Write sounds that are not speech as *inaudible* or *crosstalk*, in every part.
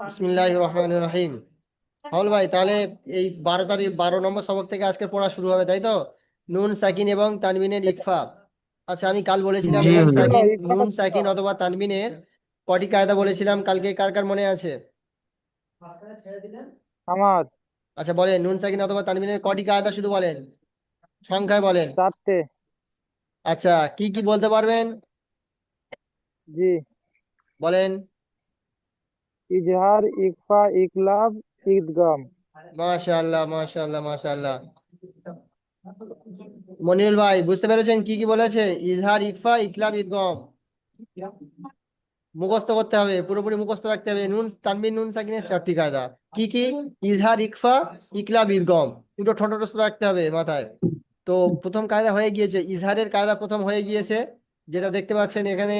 বিসমিল্লাহ রহমান রহিম হল ভাই তাহলে এই বারো তারিখ বারো নম্বর সবক থেকে আজকে পড়া শুরু হবে তাই তো? নুন সাকিন এবং তানবিনের ইকফা আচ্ছা আমি কাল বলেছিলাম নুন সাকিন নুন সাকিন অথবা তানবিনের। কটি কায়দা বলেছিলাম কালকে কার কার মনে আছে? আমার। আচ্ছা বলেন নুন সাকিন অথবা তানবিনের কটি কায়দা শুধু বলেন? সংখ্যায় বলেন। চারটে। আচ্ছা কি কি বলতে পারবেন? জি। বলেন। ইজহার, ইকফা, ইকলাব, ঈদগাম। মাশাআল্লাহ মাশাআল্লাহ মাশাআল্লাহ। মনিরুল ভাই, বুঝতে পেরেছেন কি কি বলেছে? ইজহার, ইকফা, ইকলাব ইদগম মুখস্থ করতে হবে, পুরোপুরি মুখস্থ রাখতে হবে। নুন, তানবিন, নুন, সাকিনের চারটি কায়দা। কি কি? ইজহার, ইকফা, ইকলাব ইদগম দুটো ঠোঁটস্থ রাখতে হবে মাথায়। তো প্রথম কায়দা হয়ে গিয়েছে। ইজহারের কায়দা প্রথম হয়ে গিয়েছে। যেটা দেখতে পাচ্ছেন এখানে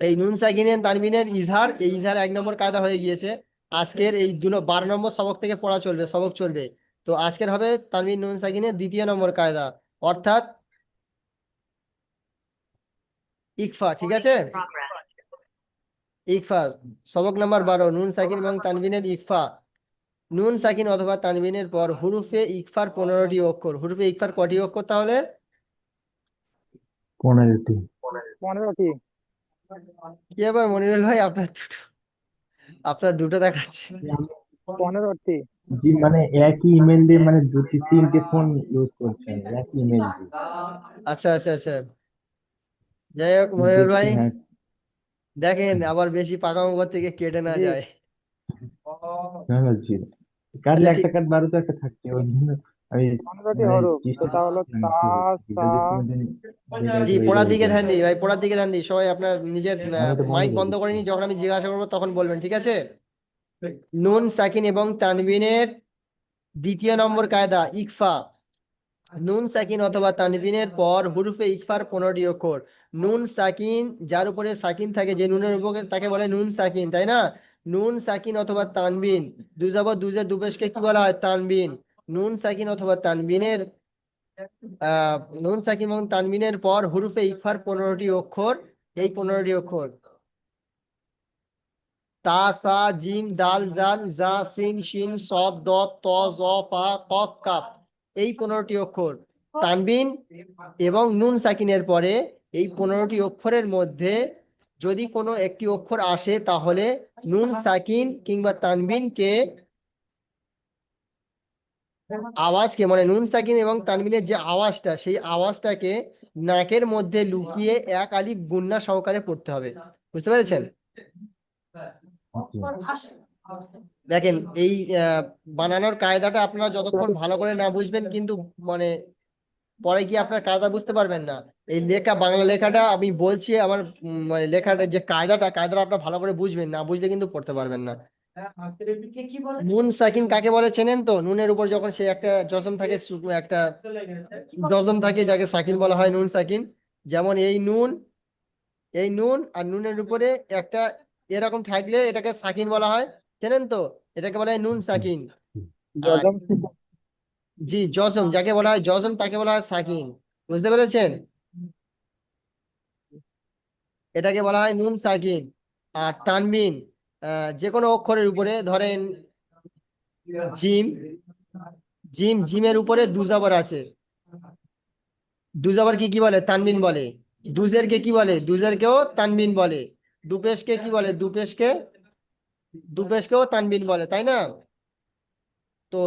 এই নুন সাকিনের তানবিনের ইজহার এই ইজহার এক নম্বর কায়দা হয়ে গিয়েছে। আজকের এই দু বারো নম্বর সবক থেকে পড়া চলবে সবক চলবে। তো আজকের হবে তানবিন নুন সাকিনের দ্বিতীয় নম্বর কায়দা। অর্থাৎ ইকফা ঠিক আছে? ইকফা সবক নাম্বার বারো নুন সাকিন এবং তানবিনের ইকফা। নুন সাকিন অথবা তানবিনের পর হুরুফে ইকফার পনেরোটি অক্ষর। হুরুফে ইকফার কটি অক্ষর তাহলে? পনেরোটি। পনেরোটি। কি আবার মনিরুল ভাই? আপনার দুটো আপনার দুটো দেখাচ্ছে। পনেরোটি। জি মানে একই ইমেল দিয়ে মানে দুটি তিনটে ফোন ইউজ করছেন একই ইমেল দিয়ে। আচ্ছা আচ্ছা আচ্ছা। যাই হোক মনিরুল ভাই হ্যাঁ, দেখেন আবার বেশি পাকামো থেকে কেটে না যায়। না, জি। কাটলে আচ্ছা, একটা কাট বারো তো একটা থাকছে ওই জন্য আমি মানে হরফ সেটা হলো তা সা ভিডিও দেখতে দেখতে জি পড়ার দিকে ধ্যান দিই ভাই পড়ার দিকে ধ্যান দিই। সবাই আপনার নিজের বন্ধ মাইক বন্ধ করে। নিই যখন আমি জিজ্ঞাসা করব তখন বলবেন ঠিক আছে? নুন সাকিন এবং তানবিনের দ্বিতীয় নম্বর কায়দা ইকফা। নুন সাকিন অথবা তানবিনের পর হুরুফে ইকফার পনেরোটি অক্ষর। নুন সাকিন যার উপরে সাকিন থাকে যে নুনের উপরে তাকে বলে নুন সাকিন তাই না? নুন সাকিন অথবা তানবিন দুজাবর দুজে দুবেশকে কি বলা হয়? তানবিন নুন সাকিন অথবা তানবিনের নুন সাকিন এবং তানবিনের পর হুরুফে ইকফার পনেরোটি অক্ষর। এই পনেরোটি অক্ষর। তা, সা, জিম, দাল, জাল, জা, সিন, শিন সদ দ ত, জ, ফা, কফ, কাফ। এই পনেরোটি অক্ষর। তানবিন এবং নুন সাকিনের পরে এই পনেরোটি অক্ষরের মধ্যে যদি কোনো একটি অক্ষর আসে, তাহলে নুন সাকিন কিংবা তানবিনকে আওয়াজকে মানে নুন সাকিন এবং তানবিনের যে আওয়াজটা, সেই আওয়াজটাকে নাকের মধ্যে লুকিয়ে এক আলিফ গুন্না সহকারে পড়তে হবে। বুঝতে পেরেছেন? দেখেন, এই বানানোর কায়দাটা আপনারা যতক্ষণ ভালো করে না বুঝবেন কিন্তু মানে পরে গিয়ে আপনার কায়দা বুঝতে পারবেন না। এই লেখা, বাংলা লেখাটা আমি বলছি, আমার মানে লেখাটা যে কায়দাটা কায়দাটা আপনার ভালো করে বুঝবেন, না বুঝলে কিন্তু পড়তে পারবেন না। নুন সাকিন কাকে বলে চেনেন তো? নুনের উপর যখন সে একটা জজম থাকে সু- একটা জজম থাকে যাকে সাকিন বলা হয় নুন সাকিন। যেমন এই নুন এই নুন আর নুনের উপরে একটা এরকম থাকলে এটাকে সাকিন বলা হয়। চেনেন তো? এটাকে বলা হয় নুন সাকিন। জি জজম যাকে বলা হয় জজম তাকে বলা হয় সাকিন। বুঝতে পেরেছেন? এটাকে বলা হয় নুন সাকিন। আর তানবিন আহ, যে কোনো অক্ষরের উপরে ধরেন জিম জিম, জিমের উপরে দুজাবার আছে। দুজাবার কি কি বলে? তানবিন বলে। দুজেরকে কি বলে? দুজেরকেও তানবিন বলে। দুপেশকে কি বলে? দুপেশকে, দুপেশকেও তানবিন বলে, তাই না? তো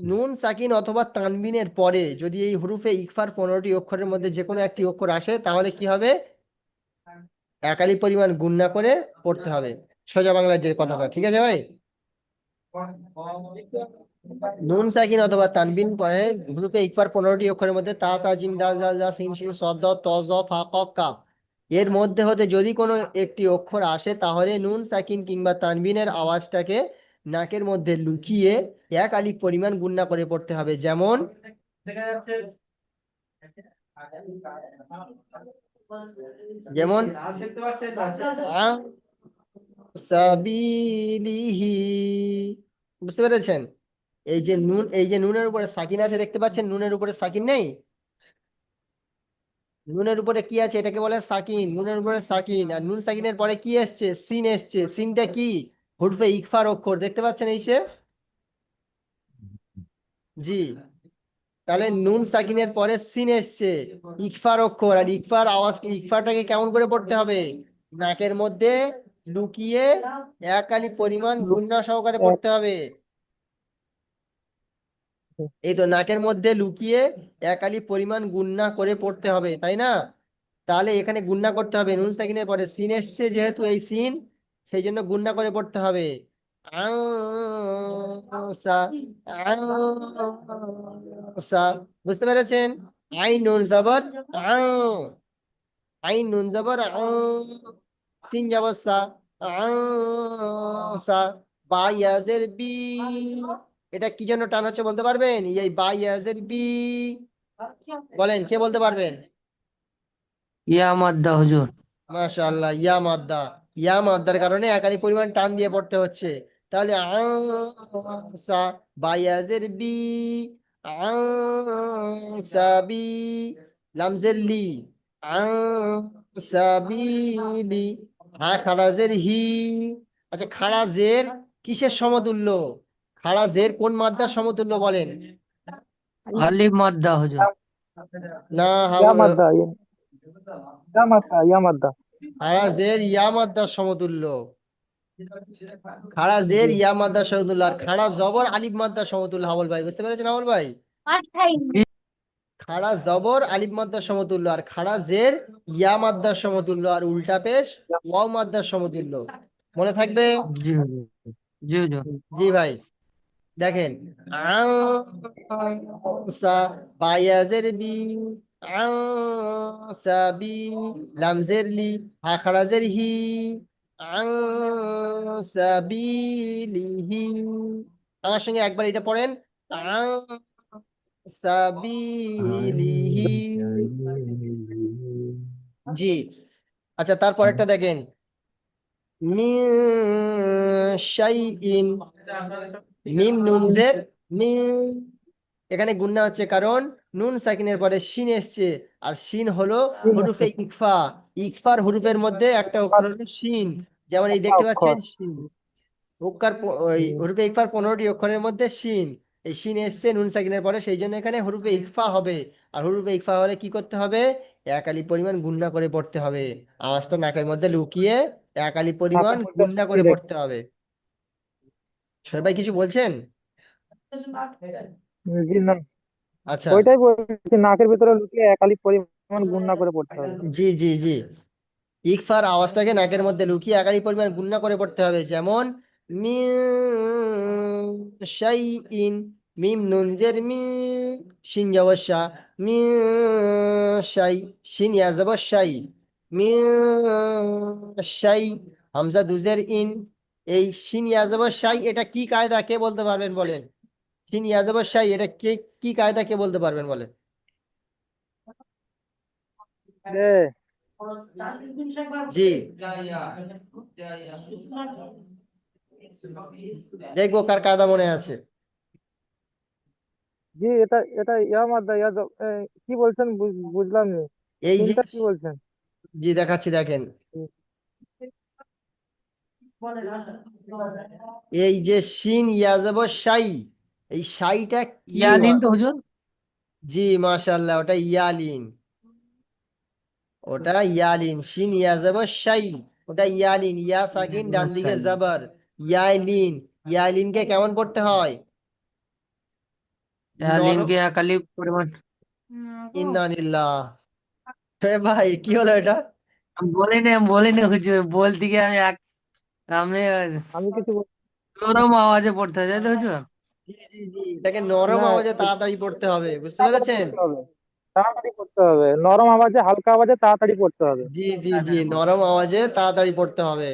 নুন, সাকিন অথবা তানবিনের পরে যদি এই হুরুফে ইকফার পনেরোটি অক্ষরের মধ্যে যে কোনো একটি অক্ষর আসে, তাহলে কি হবে? একালি পরিমাণ গুণনা করে পড়তে হবে। সোজা বাংলার যে কথাটা, ঠিক আছে ভাই? নুন, সাকিন অথবা তানবিন পরে হুরুফে ইকফার পনেরোটি অক্ষরের মধ্যে তা, সা, জিম, দাল, জাল, জা, সিন সদ ফা এর মধ্যে হতে যদি কোনো একটি অক্ষর আসে, তাহলে নুন, সাকিন কিংবা তানবিনের আওয়াজটাকে নাকের মধ্যে লুকিয়ে এক আলিফ পরিমাণ গুণনা করে পড়তে হবে। যেমন যেমন সাবিলিহি। বুঝতে পেরেছেন? এই যে নুন, এই যে নুনের উপরে সাকিন আছে, দেখতে পাচ্ছেন? নুনের উপরে সাকিন নেই? নুনের উপরে কি আছে? এটাকে বলে সাকিন। নুনের উপরে সাকিন। আর নুন সাকিনের পরে কি এসছে? সিন এসছে। সিনটা কি? হরফে ইকফার অক্ষর। দেখতে পাচ্ছেন এই সে জি। তাহলে নুন সাকিনের পরে সিন এসছে। ইকফার অক্ষর। আর ইকফার আওয়াজ, ইকফারটাকে কেমন করে পড়তে হবে? নাকের মধ্যে লুকিয়ে এক আলি পরিমাণ গুন্না সহকারে পড়তে হবে। এই তো নাকের মধ্যে লুকিয়ে এক আলি পরিমাণ গুন্না করে পড়তে হবে তাই না? তাহলে এখানে গুন্না করতে হবে নুন সাকিনের পরে সিন এসছে যেহেতু এই সিন সেই জন্য গুন্না করে পড়তে হবে। বুঝতে পেরেছেন? আই নুন জবর আই নুন জবর সিন জবর সা আংসা বা। ইয়াজের বি এটা কি জন্য টান হচ্ছে বলতে পারবেন? এই বা ইয়াজের বি। বলেন কে বলতে পারবেন? ইয়া মাদ্দা হুজুর। মাশাআল্লাহ ইয়া মাদ্দা ইয়া মাদ্দার কারণে একারি পরিমাণ টান দিয়ে পড়তে হচ্ছে। তাহলে আংসা বায়াজের বি আংসাবি লামজের লি। হা খারাজের হি। আচ্ছা খারাজের কিসের সমতুল্য? খারাজের কোন মাদ্দার সমতুল্য বলেন? আলিফ মাদ্দা হুজুর। না ইয়া মাদ্দা ইয়া ইয়া মাদ্দা ইয়া মাদ্দা। খারাজের ইয়া মাদ্দার সমতুল্য। খারাজের ইয়া মাদ্দার সমতুল্য। আর খাড়া জবর আলিফ মাদ্দার সমতুল্য হাবল ভাই। বুঝতে পেরেছেন হাবল ভাই? খাড়া জবর আলিফ মাদ্দার সমতুল্য আর খাড়া জের ইয়া মাদ্দার সমতুল্য আর উল্টা পেশ ওয়াও মাদ্দার সমতুল্য। মনে থাকবে? জি হুজুর জি জি ভাই। দেখেন বায়াজের বি আংসাবি লামজের লি হা খারাজের হি আংসাবিলিহি আমার সঙ্গে একবার এটা পড়েন। জি। আচ্ছা তারপরেরটা দেখেন। মিন শাইইন মিম নুন জের মিন এখানে গুন্না হচ্ছে কারণ নুন সাকিনের পরে শিন এসছে আর শিন হলো হরুফে ইকফা। ইকফার হরুফের মধ্যে একটা অক্ষর হলো শিন। যেমন এই দেখতে পাচ্ছেন শিন। হরুফে ইকফার পনেরোটি অক্ষরের মধ্যে শিন। এই শিন এসছে নুন সাকিনের পরে সেই জন্য এখানে হরুফে ইকফা হবে। আর হরুফে ইকফা হলে কি করতে হবে? এক আলি পরিমাণ গুন্না করে পড়তে হবে। আওয়াজটা নাকের মধ্যে লুকিয়ে এক আলি পরিমাণ গুন্না করে পড়তে হবে। সবাই কিছু বলছেন? আচ্ছা। ওইটাই বলছি নাকের ভিতরে লুকিয়ে একালি পরিমাণ করে পড়তে হবে। জি জি জি। ইকফার আওয়াজটাকে নাকের মধ্যে লুকিয়ে একালি পরিমাণ গুণনা করে পড়তে হবে। যেমন মিন শাইইন মিম নুন জের মি শিন যাবর শা মিন শাই শিন ইয়া যাবর শাই মিন শাই হামজা দুজের ইন এই শিন ইয়া যাবর শাই এটা কি কায়দা কে বলতে পারবেন বলেন শিন ইয়া যাবর শাই এটা কে কি কায়দা কে বলতে পারবেন বলেন জি দেখব কার কায়দা মনে আছে। জি এটা এটা ইয়া মাদ্দা ইয়া জ- কি বলছেন বুঝলাম না। এই যে কি বলছেন? জি দেখাচ্ছি দেখেন। এই যে শিন ইয়াজাব শাই এই শাইটা কি ইয়ালিন? তো হুজুর। জি মাশাআল্লাহ ওটা ইয়ালিন। ওটা ইয়ালিন শিন ইয়াজাব শাই ওটা ইয়ালিন ইয়া সাকিন ডান দিকে। জাবার। ইয়ালিন ইয়াইলিনকে কেমন পড়তে হয়? পরিমাণ। ভাই কি হলো এটা? বলিনি বলিনি হুজুর বলতে গিয়ে আমি এক আমি আমি কিছু নরম আওয়াজে পড়তে হয় তাই তো হুজুর জি জি জি এটাকে নরম আওয়াজে তাড়াতাড়ি পড়তে হবে বুঝতে পেরেছেন? তাড়াতাড়ি পড়তে হবে। নরম আওয়াজে হালকা আওয়াজে তাড়াতাড়ি পড়তে হবে। জি জি জি নরম আওয়াজে তাড়াতাড়ি পড়তে হবে।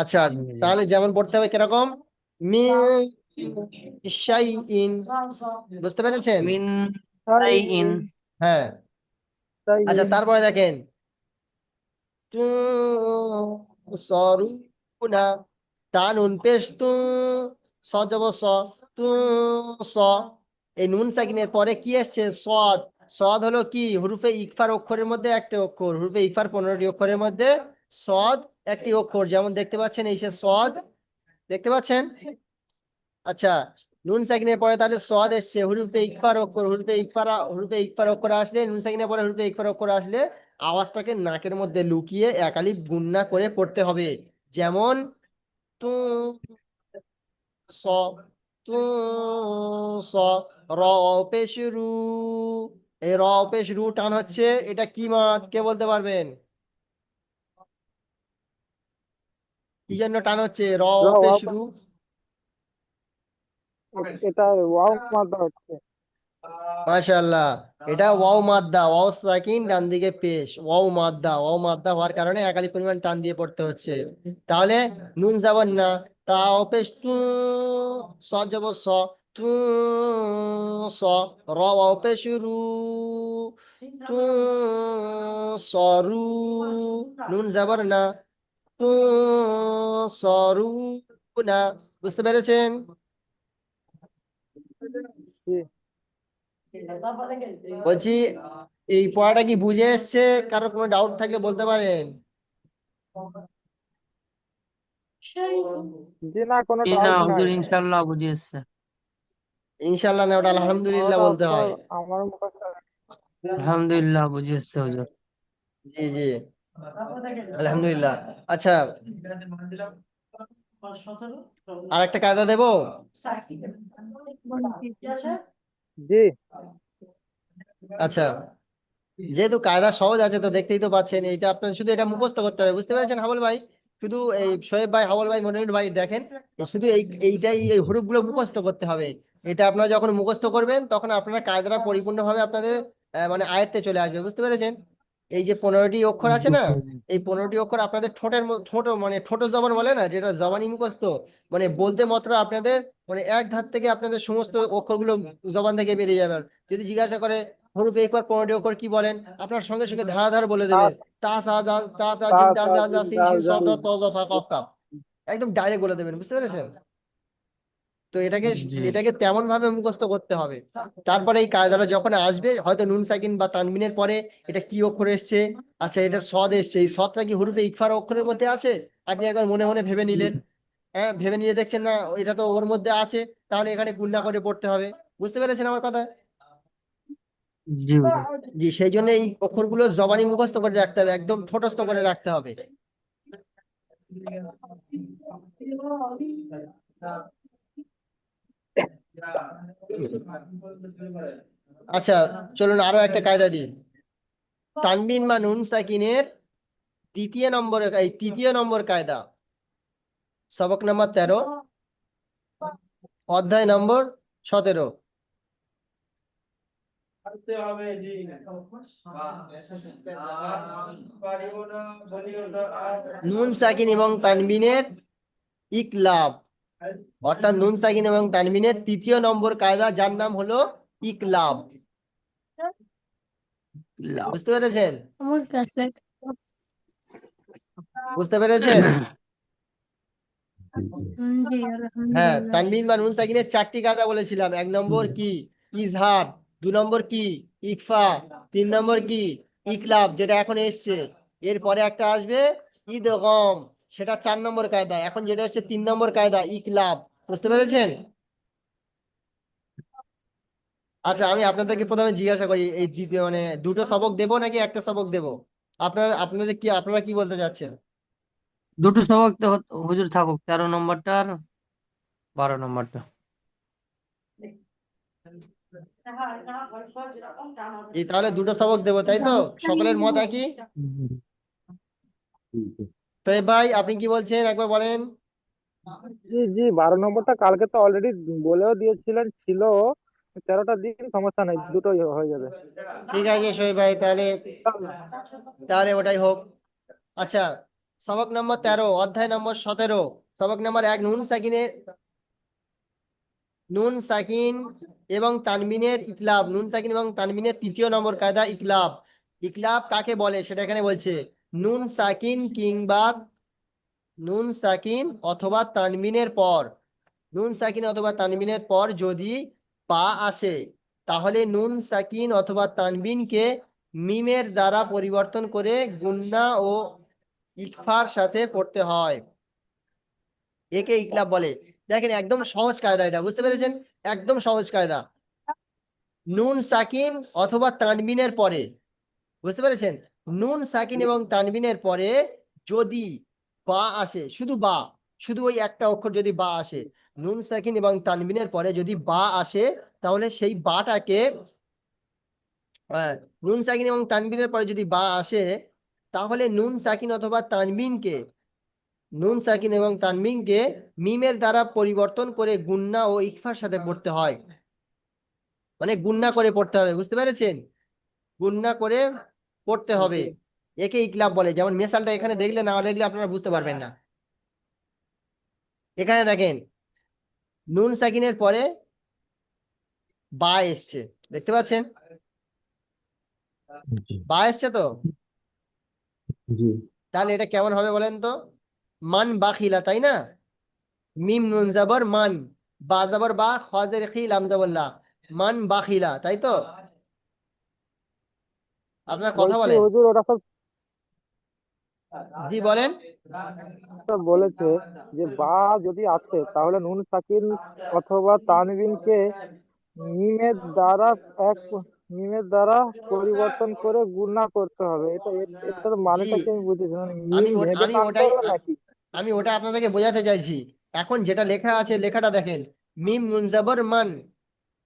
আচ্ছা তাহলে যেমন পড়তে হবে কীরকম? মিন বুঝতে পেরেছেন? মিন হ্যাঁ। আচ্ছা তারপরে দেখেন। সরুনা তা নুন পেশ তু সজব স তু স। এই নুন সাকিনের পরে কি আসছে? সদ। সদ হলো কি? হুরুফে ইকফার অক্ষরের মধ্যে একটা অক্ষর হুরুফে ইকফার পনেরোটি অক্ষরের মধ্যে সদ একটি অক্ষর, যেমন দেখতে পাচ্ছেন, এই সে সদ, দেখতে পাচ্ছেন? আচ্ছা নুন সাকিনের পরে তাহলে সদ এসছে, হুরুফে ইকফার অক্ষর, হুরুফে ইকফার হুরুফে ইকফার অক্ষর আসলে, নুন সাকিনের পরে হুরুফে ইকফার অক্ষর আসলে, আওয়াজটাকে নাকের মধ্যে লুকিয়ে একালি গুন্না করে পড়তে হবে। যেমন, তু, স তু, স, র পেশ রু এই র পেশ রু টান হচ্ছে, এটা কি মাত কে বলতে পারবেন? কি জন্য টান হচ্ছে র র, পেশ ওয়াও রু এটা ওয়াও হচ্ছে। মাশাআল্লাহ এটা ওয়াও মাদ্দা ওয়াও সাকিন ডান দিকে পেশ ওয়াও মাদ্দা ওয়াও মাদ্দা হওয়ার কারণে একালি পরিমাণ টান দিয়ে পড়তে হচ্ছে। তাহলে নুন যাবার না তাও পেশ তু স যাব স তু স র ওয়াও পেশ রু তু সরু নুন যাবার না তু বুঝতে পেরেছেন? বলছি এই পড়াটা কি বুঝে এসছে? কারও কোনো ডাউট থাকলে বলতে পারেন। ইনশাল্লাহ বুঝে এসছে। ইনশাল্লাহ না ওটা আলহামদুলিল্লাহ বলতে হয়। আমার আলহামদুলিল্লাহ বুঝে এসছে হুজুর। জি জি। আলহামদুলিল্লাহ। আচ্ছা আর একটা কায়দা দেবো? জি। আচ্ছা যেহেতু কায়দা সহজ আছে তো দেখতেই তো পাচ্ছেন, এইটা আপনার শুধু এটা মুখস্থ করতে হবে, বুঝতে পেরেছেন হাবল ভাই? শুধু এই শোয়েব ভাই, হাবল ভাই মনির ভাই দেখেন শুধু এই, এইটাই, এই হরফগুলো মুখস্থ করতে হবে। এটা আপনারা যখন মুখস্থ করবেন, তখন আপনারা কায়দাটা পরিপূর্ণভাবে আপনাদের মানে আয়ত্তে চলে আসবে, বুঝতে পেরেছেন? এই যে পনেরোটি অক্ষর আছে না এই পনেরোটি অক্ষর আপনাদের ঠোঁটের ঠোঁট মানে ঠোঁট জবান বলে না যেটা জবানি মুখস্থ মানে বলতে মাত্র আপনাদের মানে এক ধার থেকে আপনাদের সমস্ত অক্ষরগুলো জবান থেকে বেরিয়ে যাবে। যদি জিজ্ঞাসা করে হরুফে একবার পনেরোটি অক্ষর কি বলেন? আপনার সঙ্গে সঙ্গে ধারাধার বলে দেবে। তা সা জা তা সা জিম তা জা জা সিন সিন স দ ত জ ফা কফ কাফ একদম ডাইরেক্ট বলে দেবেন বুঝতে পেরেছেন? তো এটাকে এটাকে তেমন ভাবে মুখস্থ করতে হবে। তারপরে এই কায়দাটা যখন আসবে হয়তো নুন সাকিন বা তানবিনের পরে এটা কি অক্ষর এসছে? আচ্ছা এটা সদ এসছে। এই সদটা কি হুরুফে ইকফার অক্ষরের মধ্যে আছে? আপনি একবার মনে মনে ভেবে নিলেন। হ্যাঁ ভেবে নিয়ে দেখছেন না এটা তো ওর মধ্যে আছে। তাহলে এখানে গুণনা করে পড়তে হবে। বুঝতে পেরেছেন আমার কথা? জি। জি সেই জন্য এই অক্ষরগুলো জবানি মুখস্থ করে রাখতে হবে একদম ঠোঁটস্থ করে রাখতে হবে। আচ্ছা চলুন আরও একটা কায়দা দিই। তানবিন বা নুন সাকিনের তৃতীয় নম্বর এই তৃতীয় নম্বর কায়দা। সবক নম্বর তেরো অধ্যায় নম্বর সতেরো। নুন সাকিন এবং তানবিনের ইকলাব। অর্থাৎ নুন সাকিন এবং তানবিনের তৃতীয় নম্বর কায়দা যার নাম হলো ইকলাব। বুঝতে পেরেছেন? বুঝতে পেরেছেন? হ্যাঁ তানবিন বা নুন সাকিনের চারটি কায়দা বলেছিলাম। এক নম্বর কি? ইজহার। দু নম্বর কি? ইকফা। তিন নম্বর কি? ইকলাব যেটা এখন এসছে। এরপরে একটা আসবে ইদগম সেটা চার নম্বর কায়দা। এখন যেটা হচ্ছে তিন নম্বর কায়দা ইকলাব। বুঝতে পেরেছেন? আচ্ছা আমি আপনাদেরকে প্রথমে জিজ্ঞাসা করি এই দ্বিতীয় মানে দুটো সবক দেবো নাকি একটা সবক দেবো? আপনারা আপনাদের কি আপনারা কি বলতে চাচ্ছেন? দুটো সবক তো হুজুর থাকুক তেরো নম্বরটা আর বারো নম্বরটা। এই তাহলে দুটো সবক দেবো তাই তো? সকলের মত একই? তো ভাই আপনি কি বলছেন? একবার বলেন। জি জি বারো নম্বরটা কালকে তো অলরেডি বলেও দিয়েছিলেন ছিল। তেরোটা দিন সমস্যা নেই দুটোই হয়ে যাবে। ঠিক আছে শোয়েব ভাই তাহলে তাহলে ওটাই হোক। আচ্ছা সবক নম্বর তেরো অধ্যায় নম্বর সতেরো। সবক নম্বর এক নুন সাকিনের নুন সাকিন এবং তানবিনের ইকলাব। নুন সাকিন এবং তানবিনের তৃতীয় নম্বর কায়দা ইকলাব। ইকলাব কাকে বলে? সেটা এখানে বলছে। নুন সাকিন কিংবা নুন সাকিন অথবা তানবিনের পর। নুন সাকিন অথবা তানবিনের পর যদি পা আসে, তাহলে নুন সাকিন অথবা তানবিনকে মিমের দ্বারা পরিবর্তন করে গুন্না ও ইকফার সাথে পড়তে হয়। একে ইকলাব বলে। দেখেন, একদম সহজ কায়দা এটা, বুঝতে পেরেছেন? একদম সহজ কায়দা। নুন সাকিন অথবা তানবিনের পরে, বুঝতে পেরেছেন? নুন সাকিন এবং তানবিনের পরে যদি বা আসে শুধু বা শুধু ওই একটা অক্ষর যদি বা আসে নুন সাকিন এবং তানবিনের পরে যদি বা আসে তাহলে সেই বাটাকে আহ, নুন সাকিন এবং তানবিনের পরে যদি বা আসে তাহলে নুন সাকিন অথবা তানবিনকে নুন সাকিন এবং তানবিনকে মিমের দ্বারা পরিবর্তন করে গুন্না ও ইকফার সাথে পড়তে হয়। মানে গুন্না করে পড়তে হবে বুঝতে পেরেছেন? গুন্না করে পড়তে হবে। একে ইকলাব বলে। যেমন মেসালটা এখানে দেখলে না দেখলে আপনারা বুঝতে পারবেন না। এখানে দেখেন নুন সাকিনের পরে বা এসছে। দেখতে পাচ্ছেন? বা এসছে তো? তাহলে এটা কেমন হবে বলেন তো? মান বাখিলা তাই না? মিম নুন জাবর মান। বা জাবর বা খজের খি লাম জাবর লা। মান বাখিলা তাই তো? আপনার কথা বলেন। হুজুর ওরা সব জি বলেন। বলেছে যে বা যদি আসে তাহলে নুন সাকিন অথবা তানবিনকে মিমের দ্বারা এক মিমের দ্বারা পরিবর্তন করে গুণা করতে হবে। এটা এটার মানেটা কি আমি বুঝেছি মানে আমি ওটা- আমি ওটাই আমি ওটা আপনাদেরকে বোঝাতে চাইছি। এখন যেটা লেখা আছে লেখাটা দেখেন। মিম নুন জাবর মান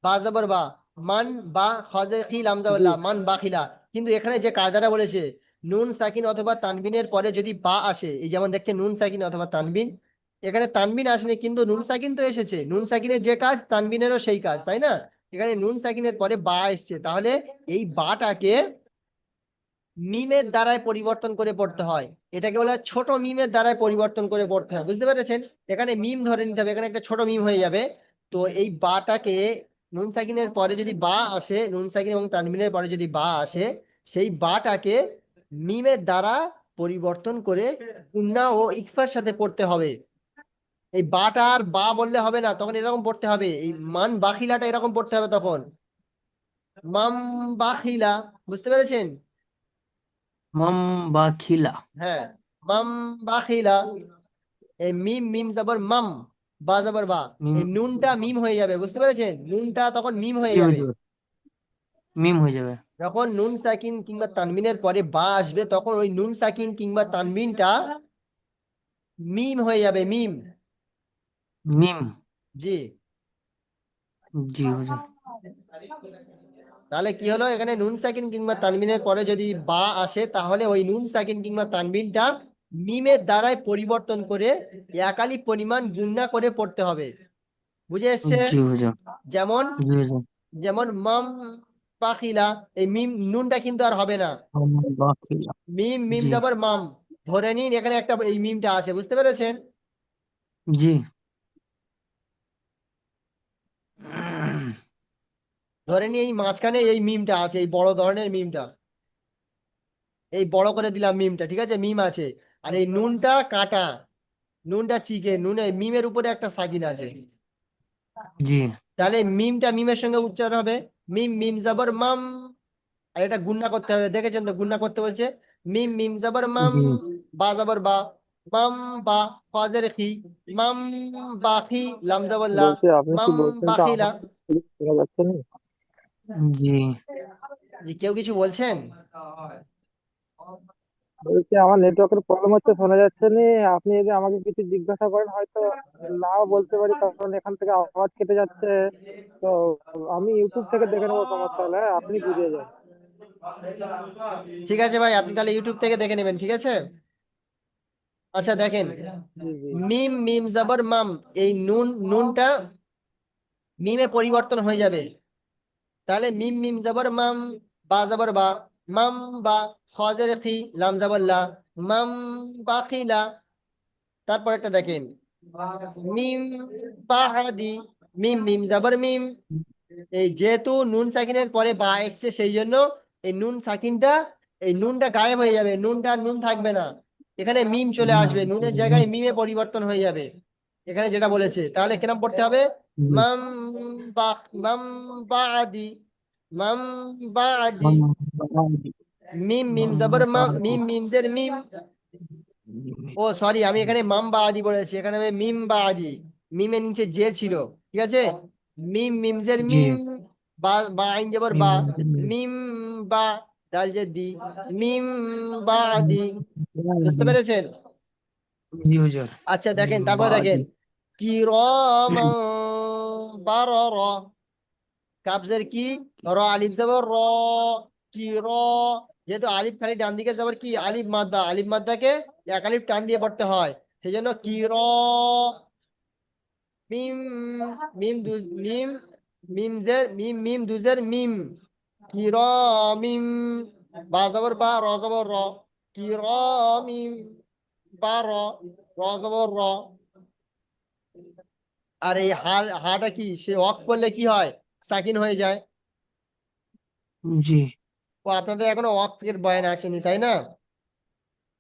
বা জাবর বা। মান বা খজে খি লাম জাবর লা, মান বাখিলা কিন্তু এখানে যে কায়দাটা বলেছে, নুন, সাকিন অথবা তানবিনের পরে যদি বা আসে, এই যেমন দেখছে নুন, সাকিন অথবা তানবিন, এখানে তানবিন আসেনি কিন্তু নুন, সাকিন তো এসেছে। নুন, সাকিনের যে কাজ, তানবিনেরও সেই কাজ, তাই না? এখানে নুন, সাকিনের পরে বা এসছে। তাহলে এই বাটাকে মিমের দ্বারায় পরিবর্তন করে পড়তে হয়। এটাকে বলে ছোট মিমের দ্বারায় পরিবর্তন করে পড়তে হয়। বুঝতে পেরেছেন? এখানে মিম ধরে নিতে হবে। এখানে একটা ছোট মিম হয়ে যাবে। তো এই বাটাকে নুন সাকিনের পরে যদি বা আসে নুন সাকিন এবং তানবিনের পরে যদি বা আসে সেই বাটাকে মিমের দ্বারা পরিবর্তন করে গুন্না ও ইকফার সাথে পড়তে হবে। এই বাটা আর বা বললে হবে না তখন এরকম পড়তে হবে। এই মান বাখিলাটা এরকম পড়তে হবে তখন। মাম বাখিলা বুঝতে পেরেছেন? মাম বা খিলা হ্যাঁ মাম বাখিলা। এই মিম মিম জাবর মাম। বা জাবর বা। নুনটা মিম হয়ে যাবে বুঝতে পেরেছেন? নুনটা তখন মিম হয়ে যাবে। মিম হয়ে যাবে। যখন নুন সাকিন কিংবা তানবিনের পরে বা আসবে তখন ওই নুন সাকিন কিংবা তানবিনটা মিম হয়ে যাবে মিম। মিম। জি। জি হুজুর তাহলে কি হলো? এখানে নুন সাকিন কিংবা তানবিনের পরে যদি বা আসে তাহলে ওই নুন সাকিন কিংবা তানবিনটা মিমের দ্বারাই পরিবর্তন করে একালি পরিমাণ গুণনা করে পড়তে হবে। বুঝে এসছে? যেমন যেমন মাম পাখিলা এই মিম নুনটা কিন্তু আর হবে না। মাম মিম। যাবার মাম। ধরে নিন এখানে একটা এই মিমটা আছে বুঝতে পেরেছেন? জি। ধরে নিন এই মাঝখানে এই মিমটা আছে এই বড় ধরনের মিমটা। এই বড় করে দিলাম মিমটা ঠিক আছে? মিম আছে। আর এই নুনটা কাটা নুনটা চিকে নুনে মিমের উপরে একটা সাকিন আছে। জি। তাহলে মিমটা মিমের সঙ্গে উচ্চারণ হবে। মিম মিম জাবর মাম। আর এটা গুন্না করতে হবে। দেখেছেন তো গুন্না করতে বলছে? মিম মিম জাবর মাম বা জাবর বা। মাম বা ফাজের খি। মাম বাখি লাম জাবর লা। মাম না জি। জি, কেউ কিছু বলছেন? বলছি আমার নেটওয়ার্কের প্রবলেম হচ্ছে শোনা যাচ্ছে না। আপনি যদি আমাকে কিছু জিজ্ঞাসা করেন হয়তো নাও বলতে পারি কারণ এখান থেকে আওয়াজ কেটে যাচ্ছে। তো আমি ইউটিউব থেকে দেখে নেব সমস্যা হলে হ্যাঁ? আপনি বুঝিয়ে যান। ঠিক আছে ভাই আপনি তাহলে ইউটিউব থেকে দেখে নেবেন ঠিক আছে? আচ্ছা দেখেন। মিম মিম জাবর মাম এই নুন নুনটা মিমে পরিবর্তন হয়ে যাবে। তাহলে মিম মিম জাবর মাম বা জাবর বা। মাম বা খজের খি লাম জাবর লা মাম বাখিলা তারপর একটা দেখেন মিম বাহাদি মিম মিম জাবর মিম। এই যেহেতু নুন সাকিনের পরে বা এসছে সেই জন্য এই নুন সাকিনটা এই নুনটা গায়েব হয়ে যাবে নুনটা নুন থাকবে না। এখানে মিম চলে আসবে নুনের জায়গায় মিমে পরিবর্তন হয়ে যাবে। এখানে যেটা বলেছে তাহলে কেরম পড়তে হবে? মাম বা মাম বাদি মাম বাদি মিম মিম জবর মা মিম মিম জের মিম ও সরি আমি এখানে মাম বা আদি বলেছি এখানে আমি মিম বা আদি মিমের নিচে যে ছিল ঠিক আছে? মিম মিমজের জি। মিম বা বা আইন জবর বা মিম বা দাল যে দি। মিম বা আদি বুঝতে পেরেছেন? জি আচ্ছা দেখেন মিম তারপর দেখেন। আদি। কিরামান বারারা কাবজের কি? র আলিফ জবর র, কি র? যেহেতু আলিফ খালি ডান দিকে যাবার কি? আলিফ মাদ্দা। আলিফ মাদ্দাকে এক আলিফ টান দিয়ে পড়তে হয়। সেই জন্য কি র? মিম মিম দুজ মিম মিম জের মিম মিম দুজের মিম। কি র? মিম। বা জবর বা, র জবর র। কি র? মিম। বা র র জবর র। আর এই হাটা কি? সে অফ করলে কি হয়? সাকিন হয়ে যায়। জি। ও আপনাদের এখনও অফের বয়ান আসেনি তাই না?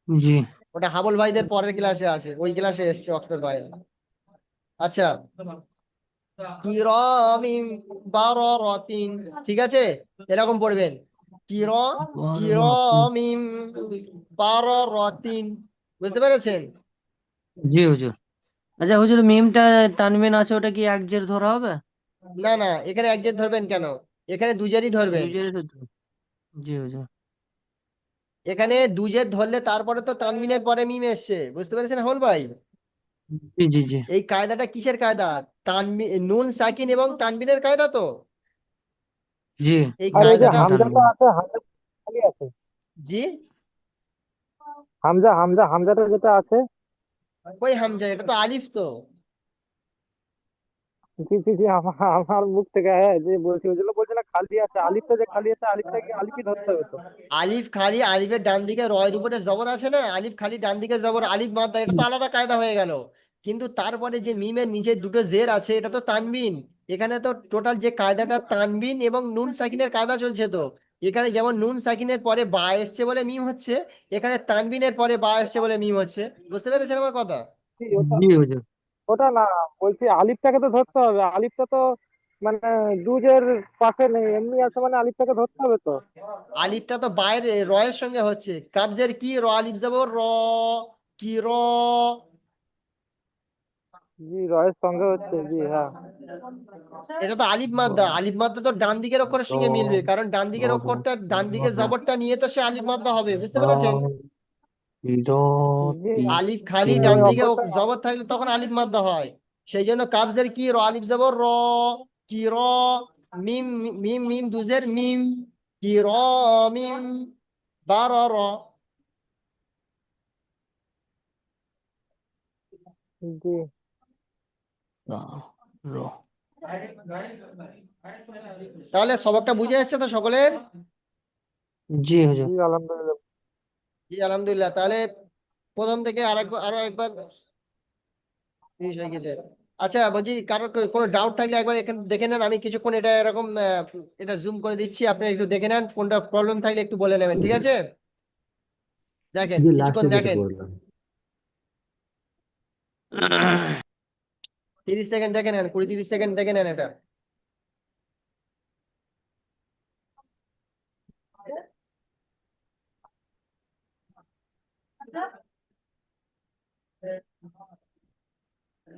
জি। ওটা হাবল ভাইদের পরের ক্লাসে আছে ওই ক্লাসে এসছে অফের বয়ান। আচ্ছা। কিরমিম বাররাতিন ঠিক আছে? এরকম পড়বেন। কির কিরমিম বাররাতিন বুঝতে পেরেছেন? জি হুজুর। আচ্ছা হুজুর মিমটা তানবিন আছে ওটা কি এক জের ধরা হবে? না না এখানে এক জের ধরবেন কেন? এখানে দুজেরই তো ধরবো। জি হুজুর এখানে দুজের ধরলে তারপরে তো তানবিনের পরে মিম এসছে বুঝতে পেরেছেন হাবল ভাই? জি জি জি। এই কায়দাটা কিসের কায়দা? তানবি নুন সাকিন এবং তানবিনের কায়দা তো? জি। এই আর এই যে কায়দাটা হামজাটা আছে হামজা খালি আছে। জি? হামজা হামজা হামজাটা যেটা আছে। কই হামজা এটা তো আলিফ তো। জি জি জি আমার আমার মুখ থেকে হ্যাঁ যে বলছি ওই জন্য বলছি না খালি আছে আলিফটা যে খালি আছে আলিফটা কি আলিফই ধরতে হবে তো। আলিফ খালি আলিফের ডান দিকে রয়ের উপরে জবর আছে না আলিফ খালি ডান দিকে জবর আলিফ মাদ্দা এটা তো আলাদা কায়দা হয়ে গেল। কিন্তু তারপরে যে মিমের নিচে দুটো জের আছে এটা তো তানবিন। এখানে তো টোটাল যে কায়দাটা তানবিন এবং নুন সাকিনের কায়দা চলছে তো। এখানে যেমন নুন সাকিনের পরে বা এসছে বলে মিম হচ্ছে এখানে তানবিনের পরে বা এসছে বলে মিম হচ্ছে। বুঝতে পেরেছেন আমার কথা? জি হুজুর। ওটা না বলছি আলিফটাকে তো ধরতে হবে। আলিফটা তো মানে দুজের পাশে নেই। এমনি আছে মানে আলিফটাকে ধরতে হবে তো। আলিফটা তো বাইরে রয়ের সঙ্গে হচ্ছে। কাবজের কি র? আলিফ জবর র কি র? জি রয়ের সঙ্গে হচ্ছে জি হ্যাঁ। এটা তো আলিফ মাদ্দা। আলিফ মাদ্দা তো ডান দিকের অক্ষরের সঙ্গে মিলবে কারণ ডান দিকের অক্ষরটা ডান দিকের জবরটা নিয়ে তো সে আলিফ মাদ্দা হবে বুঝতে পেরেছেন? আলিফ খালি ডান দিকে জবর থাকলে তখন আলিফ মাদ্দা হয়। সেই জন্য কাবজের কি র? আলিফ জবর র কি র? মিম মিম মিম দুজের মিম কি র মিম বার র র। তাহলে সবকটা বুঝে এসছে তো সকলের? জি হুজুর। আলহামদুলিল্লাহ। জি আলহামদুলিল্লাহ। তাহলে প্রথম থেকে আরও একবার হয়ে গেছে। আচ্ছা বলছি কারোর কোনো ডাউট থাকলে একবার এখানে দেখে নেন। আমি কিছুক্ষণ এটা এরকম এটা জুম করে দিচ্ছি। আপনি একটু দেখে নেন কোনটা প্রবলেম থাকলে একটু বলে নেবেন ঠিক আছে? দেখেন কিছুক্ষণ দেখেন। তিরিশ সেকেন্ড দেখে নেন কুড়ি তিরিশ সেকেন্ড দেখে নেন এটা।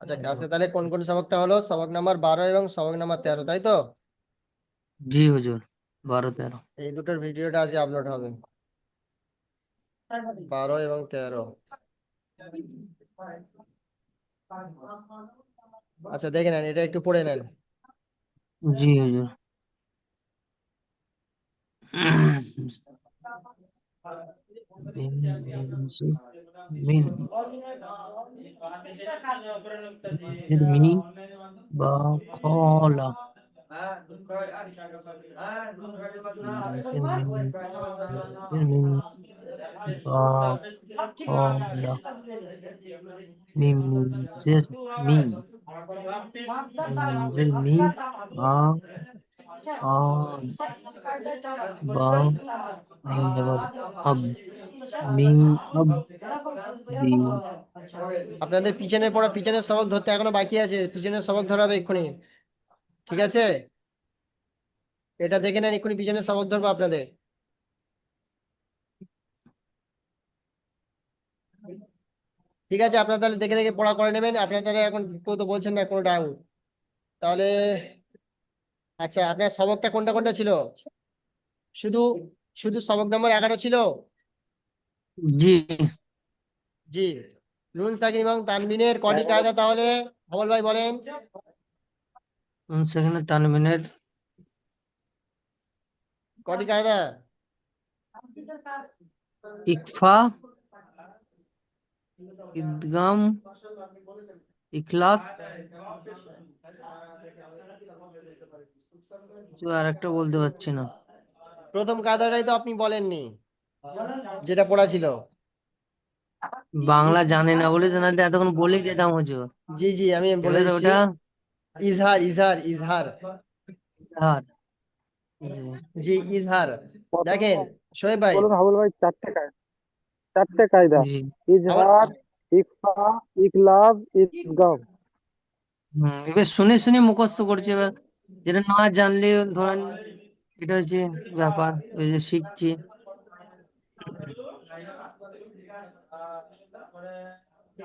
আচ্ছা ক্লাসে তাহলে কোন কোন সবকটা হলো? সবক নাম্বার বারো এবং সবক নাম্বার তেরো তাই তো? জি হুজুর বারো তেরো। এই দুটোর ভিডিওটা আজ আপলোড হবে। বারো এবং তেরো। আচ্ছা দেখে নেন এটা একটু পড়ে নেন। জি হুজুর। *clears throat* মিন মিন সি মিন এর মিনি বা কলা এর মিনি এর মিনি আপনাদের পিছনের পড়া, পিছনের সবক ধরতে এখনও বাকি আছে। পিছনের সবক ধরাবে এক্ষুনি। ঠিক আছে? এটা দেখে নেন, এক্ষুনি পিছনের সবক ধরবো আপনাদের। ঠিক আছে, আপনারা তাহলে দেখে দেখে পড়া করে নেবেন। আপনারা তাহলে এখন কেউ তো বলছেন না কোনো ডাউট তাহলে আচ্ছা আপনার সবকটা কোনটা কোনটা ছিল? শুধু শুধু সবক নম্বর এগারো ছিল? জি। জি। নুন সাকিন এবং তানবিনের কটি কায়দা তাহলে? আমল ভাই বলেন। তানবিনের কটি কায়দা? ইকফা ইদগাম ইখলাস। আর একটা বলতে পারছি না। প্রথম কায়দাটাই তো আপনি বলেননি যেটা পড়া ছিল। বাংলা জানে না বলে জানাতে এতক্ষণ বলে যেতাম হুজুর জি জি আমি বলে ওটা ইজহার ইজহার ইজহার। আর জি ইজহার। দেখেন শোয়েব ভাই। বলুন হাবুল ভাই চারটে কায়দা চারটে কায়দা। ইজহার ইকফা ইকলাব ইদগাম। হুম এবার শুনে শুনে মুখস্থ করছে এবার। যেটা না জানলে ধরেন এটা হচ্ছে ব্যাপার ওই যে শিখছি।